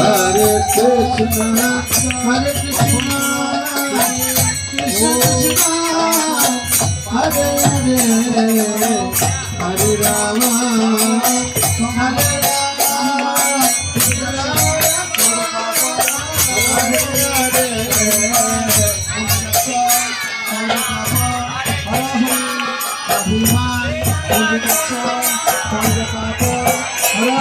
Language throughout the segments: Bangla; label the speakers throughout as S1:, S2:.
S1: Hare Krishna, Hare Krishna, Krishna Hare Hare, Hare Rama, Hare Abhiman, Abhiman,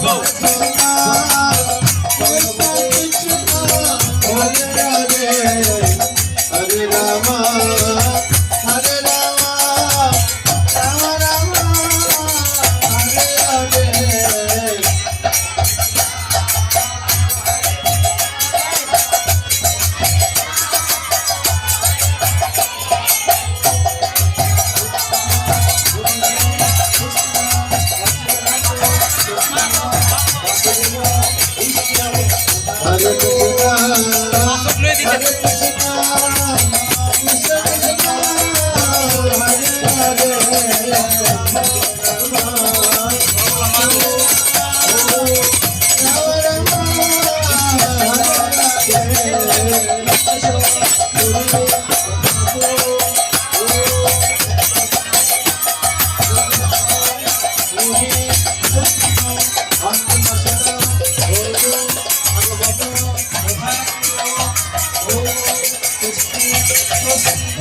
S1: go. Oh,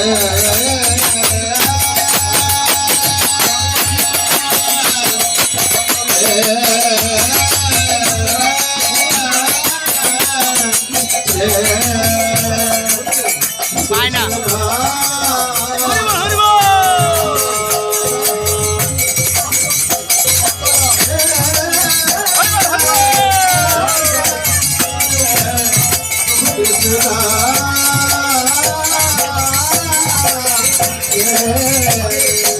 S1: Krishna রে